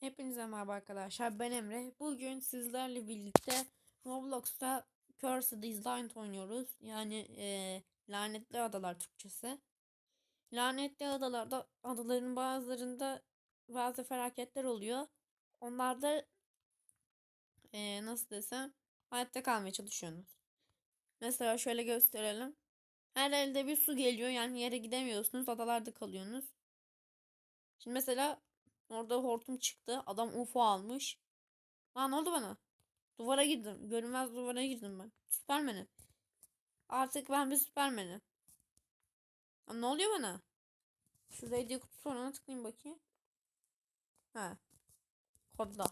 Hepinize merhaba arkadaşlar. Ben Emre. Bugün sizlerle birlikte Roblox'ta Cursed Island oynuyoruz. Yani eee, lanetli adalar Türkçesi. Lanetli adalarda adaların bazılarında bazı felaketler oluyor. Onlarda eee, nasıl desem hayatta kalmaya çalışıyorsunuz. Mesela şöyle gösterelim. Her elde bir su geliyor yani yere gidemiyorsunuz. Adalarda kalıyorsunuz. Şimdi mesela Orada hortum çıktı. Adam UFO almış. Lan ne oldu bana? Duvara girdim. Görünmez duvara girdim ben. Süpermen'im. Artık ben bir Süpermen'im. Lan ne oluyor bana? Şurada hediye kutusu var ona tıklayayım bakayım. Ha. Kodla.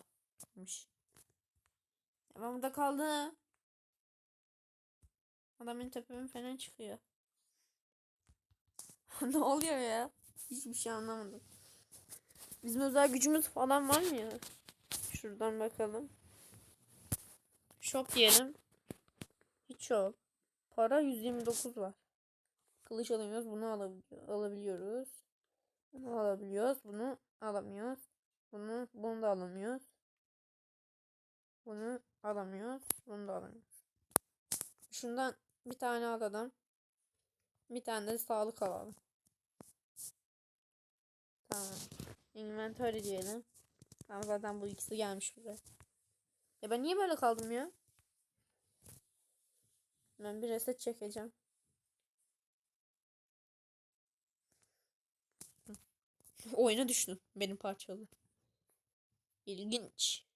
Ya ben burada kaldım. Adamın tepeme falan çıkıyor. ne oluyor ya? Hiçbir şey anlamadım. Bizim özel gücümüz falan var mı ya? Şuradan bakalım. Shop diyelim. Hiç yok. Para 129 var. Kılıç alamıyoruz. Bunu alabiliyor, alabiliyoruz. Bunu alabiliyoruz. Bunu alamıyoruz. Bunu, bunu da alamıyoruz. Bunu alamıyoruz. Bunu da alamıyoruz. Şundan bir tane alalım. Bir tane de sağlık alalım. Tamam. Inventory diyelim. Tamam zaten bu ikisi gelmiş buraya. Ya ben niye böyle kaldım ya? Ben bir reset çekeceğim. Oyuna düştüm benim parçalı. İlginç.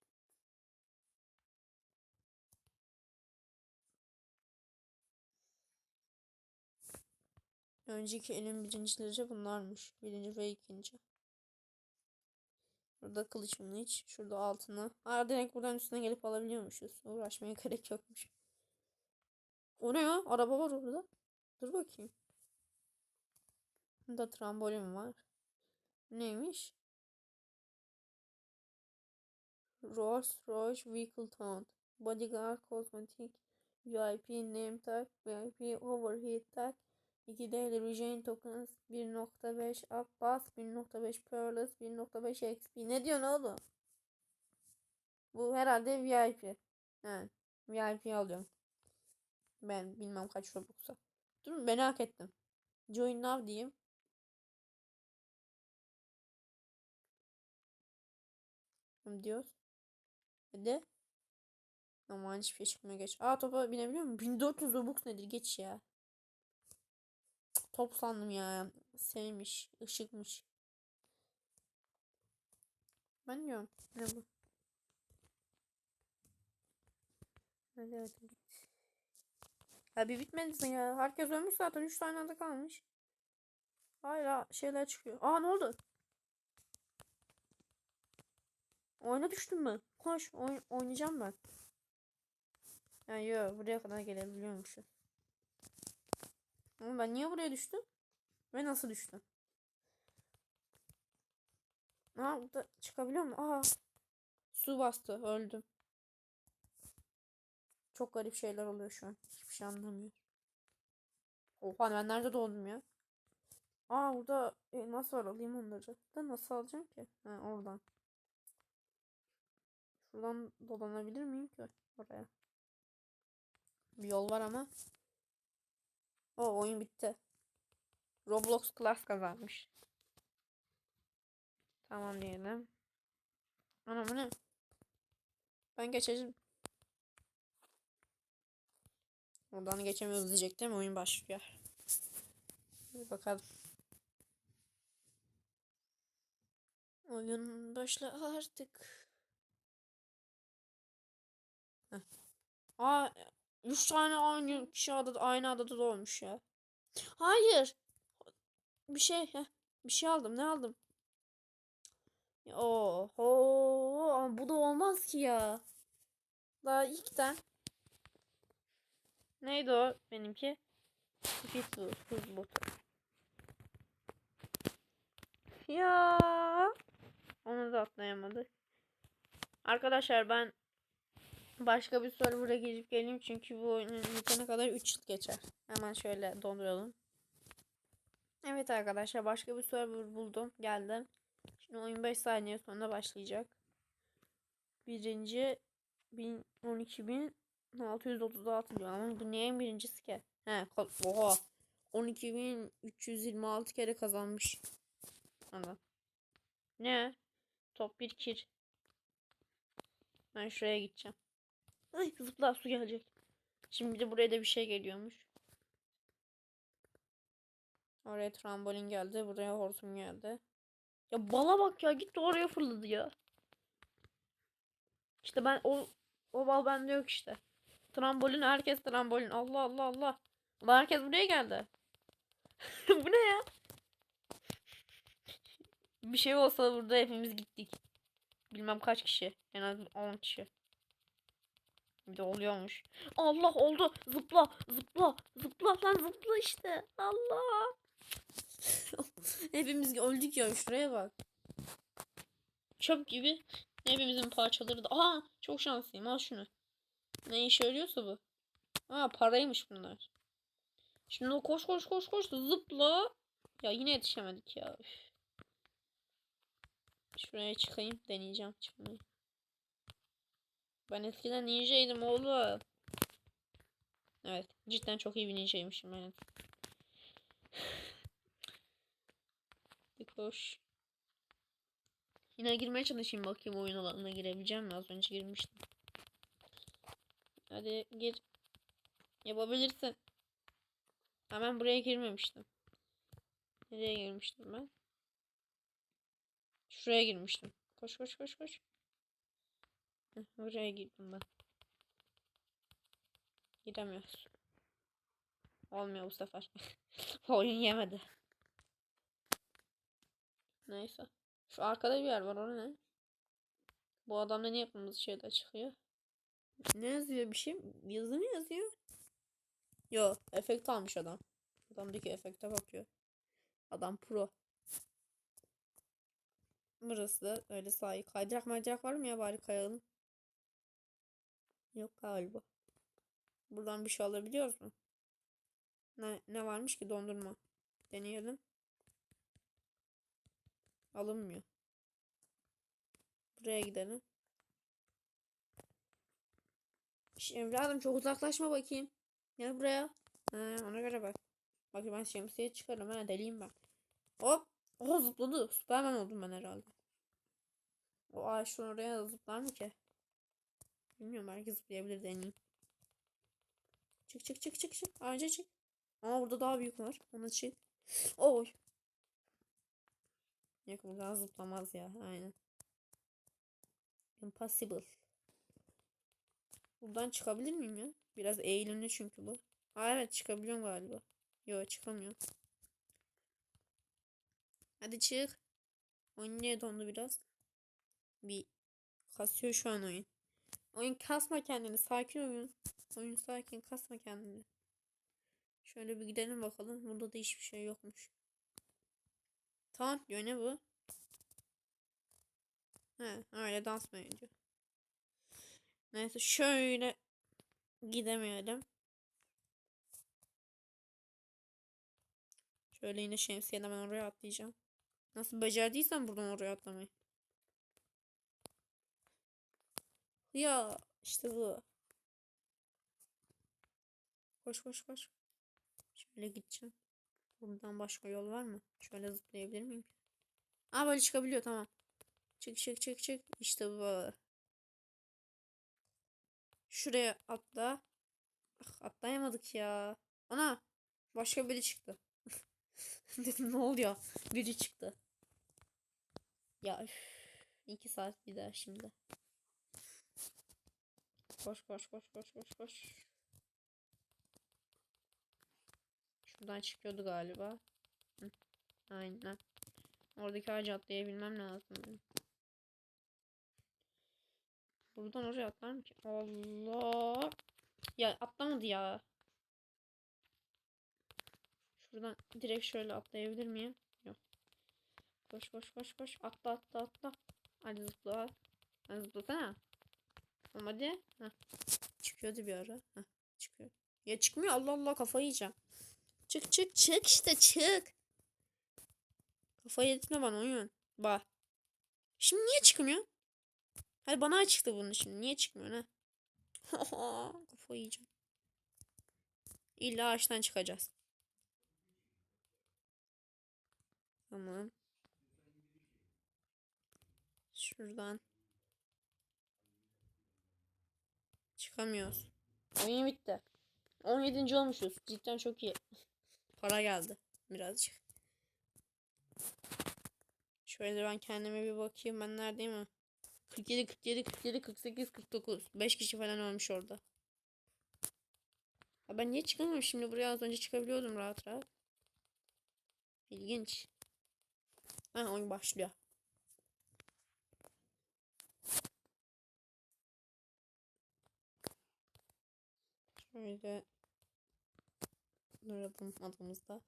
Önceki elin birincileri bunlarmış. Birinci ve ikinci. Burada kılıç hiç. Şurada altına. Aa direkt buradan üstüne gelip alabiliyormuşuz. Uğraşmaya gerek yokmuş. O ne ya? Araba var orada. Dur bakayım. Burada trambolin var. Neymiş? Rolls Royce Vehicle Taunt. Bodyguard Cosmetic. VIP Name Tag. VIP Overheat Tag. 2 Daily Regen Tokens, 1.5 Akbas, 1.5 Pearls, 1.5 XP. Ne diyorsun oğlum? Bu herhalde VIP. He, VIP alıyorum. Ben bilmem kaç Robux'a. Dur merak ettim. Join now diyeyim. Diyoruz. Hadi. Aman hiçbir şey çıkmıyor geç. Aa topa binebiliyor muyum? 1400 Robux nedir? Geç ya. Top sandım ya. Sevmiş. ışıkmış. Ben diyorum. Ne bu? Hadi hadi bit. Ya bir bitmedi ya. Herkes ölmüş zaten. 3 tane adı kalmış. Hala şeyler çıkıyor. Aa ne oldu? Oyuna düştüm mü? Koş oyn oynayacağım ben. Yani yok buraya kadar gelebiliyormuşum. Ama ben niye buraya düştüm? Ve nasıl düştüm? Aa burada çıkabiliyor mu? Aa su bastı öldüm. Çok garip şeyler oluyor şu an. Hiçbir şey anlamıyorum. Oha ben nerede doğdum ya? Aa burada elmas var alayım onları. Da nasıl alacağım ki? Ha oradan. Şuradan dolanabilir miyim ki oraya? Bir yol var ama. O oyun bitti. Roblox Class kazanmış. Tamam diyelim. Ana bu ne? Ben geçeceğim. Oradan geçemiyoruz diyecektim. Oyun başlıyor. Bir bakalım. Oyun başla artık. Heh. Aa, üç tane aynı kişi adada aynı adada doğmuş ya. Hayır. Bir şey. Bir şey aldım. Ne aldım? Oho. Ama bu da olmaz ki ya. Daha ilkten. Neydi o benimki? Speed botu. Ya. Onu da atlayamadık. Arkadaşlar ben başka bir server'a girip geleyim çünkü bu oyunun bitene kadar 3 yıl geçer. Hemen şöyle donduralım. Evet arkadaşlar başka bir server buldum. Geldim. Şimdi oyun 5 saniye sonra başlayacak. birinci bin, 12.636 diyor ama bu neyin birincisi ki? He, oha. 12.326 kere kazanmış. Adam. Ne? Top bir kir. Ben şuraya gideceğim. Ay zıpla su gelecek. Şimdi de buraya da bir şey geliyormuş. Oraya trambolin geldi. Buraya hortum geldi. Ya bala bak ya gitti oraya fırladı ya. İşte ben o o bal bende yok işte. Trambolin herkes trambolin. Allah Allah Allah. Allah herkes buraya geldi. Bu ne ya? Bir şey olsa burada hepimiz gittik. Bilmem kaç kişi. En az 10 kişi. Bir de oluyormuş. Allah oldu. Zıpla, zıpla, zıpla lan zıpla işte. Allah. Hepimiz öldük ya şuraya bak. Çöp gibi hepimizin parçaları da. Aa çok şanslıyım al şunu. Ne işe yarıyorsa bu. Aa paraymış bunlar. Şimdi koş koş koş koş zıpla. Ya yine yetişemedik ya. Üf. Şuraya çıkayım deneyeceğim çıkmayı. Ben eskiden ninjaydım oğlum. Evet cidden çok iyi bir ninjaymışım. Bir koş. Yine girmeye çalışayım bakayım oyun alanına girebileceğim mi? Az önce girmiştim. Hadi gir. Yapabilirsin. Hemen buraya girmemiştim. Nereye girmiştim ben? Şuraya girmiştim. Koş koş koş koş. Heh, buraya girdim ben. Giremiyoruz. Olmuyor bu sefer. Oyun yemedi. Neyse. Şu arkada bir yer var o ne? Bu adamda ne yapmamız şeyler çıkıyor? Ne yazıyor bir şey? Yazı mı yazıyor? Yo, efekt almış adam. Adamdaki efekte bakıyor. Adam pro. Burası da öyle sahi. Kaydırak maydırak var mı ya bari kayalım. Yok galiba. Buradan bir şey alabiliyoruz mu? Ne, ne varmış ki dondurma? Deneyelim. Alınmıyor. Buraya gidelim. Şş, evladım çok uzaklaşma bakayım. Gel buraya. Ha, ona göre bak. Bak ben şemsiye çıkarım ha deliyim ben. Hop. Oha zıpladı. Süperman oldum ben herhalde. O ağaçtan oraya zıplar mı ki? Bilmiyorum belki zıplayabilir deneyeyim. Çık çık çık çık çık. Ağaca çık. Ama burada daha büyük var. Ona çık. Oy. Yok buradan zıplamaz ya. Aynen. Impossible. Buradan çıkabilir miyim ya? Biraz eğilimli çünkü bu. Aa evet çıkabiliyorum galiba. Yok çıkamıyorum. Hadi çık. Oyun niye dondu biraz? Bir kasıyor şu an oyun. Oyun kasma kendini. Sakin oyun. Oyun sakin. Kasma kendini. Şöyle bir gidelim bakalım. Burada da hiçbir şey yokmuş. Tamam diyor ne bu? He öyle dans mı ediyor? Neyse şöyle gidemeyelim. Şöyle yine şemsiyeden ben oraya atlayacağım. Nasıl becerdiysem buradan oraya atlamayı. Ya işte bu. Koş koş koş. Şöyle gideceğim. Buradan başka yol var mı? Şöyle zıplayabilir miyim? Aa böyle çıkabiliyor tamam. Çık çık çık çık. İşte bu. Şuraya atla. Ah, atlayamadık ya. Ana. Başka biri çıktı. Dedim ne oluyor? Biri çıktı. Ya üf. İki saat gider şimdi. Koş koş koş koş koş koş. Şuradan çıkıyordu galiba. Hı. Aynen. Oradaki ağacı atlayabilmem lazım. Buradan oraya atlar mı ki? Allah. Ya atlamadı ya. Şuradan direkt şöyle atlayabilir miyim? Yok. Koş koş koş koş. Atla atla atla. Hadi zıpla. Hadi zıplasana. Tamam hadi. Heh. Çıkıyordu bir ara. Heh. Çıkıyor. Ya çıkmıyor. Allah Allah kafayı yiyeceğim. Çık çık çık işte çık. Kafayı yedirtme bana oyun. Bak. Şimdi niye çıkmıyor? Hadi bana çıktı bunun şimdi. Niye çıkmıyor ne? Kafayı yiyeceğim. İlla ağaçtan çıkacağız. Tamam. Şuradan. Çıkamıyoruz. Oyun bitti. 17. olmuşuz. Cidden çok iyi. Para geldi. Birazcık. Şöyle ben kendime bir bakayım. Ben neredeyim mi? 47, 47, 47, 48, 49. 5 kişi falan ölmüş orada. Ha ben niye çıkamıyorum şimdi buraya az önce çıkabiliyordum rahat rahat. İlginç. Ha oyun başlıyor. Şöyle duralım adamızda.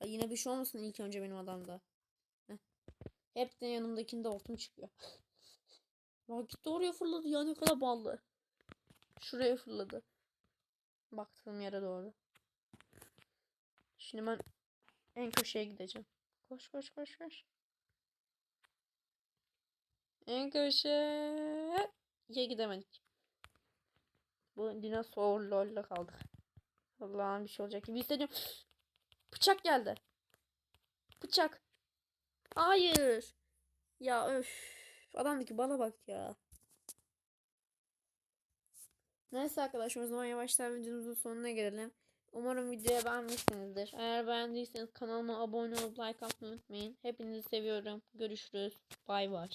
Ya yine bir şey olmasın ilk önce benim adamda. Heh. Hep de yanımdakinde hortum çıkıyor. Bak gitti oraya fırladı ya ne kadar ballı. Şuraya fırladı. Baktığım yere doğru. Şimdi ben en köşeye gideceğim. Koş koş koş koş. En köşeye gidemedik. Bu dinozor lol'la kaldık. Allah'ım bir şey olacak gibi hissediyorum. Bıçak geldi. Bıçak. Hayır. Ya öf. Adamdaki bana bak ya. Neyse arkadaşlar o zaman yavaştan videomuzun sonuna gelelim. Umarım videoyu beğenmişsinizdir. Eğer beğendiyseniz kanalıma abone olup like atmayı unutmayın. Hepinizi seviyorum. Görüşürüz. Bay bay.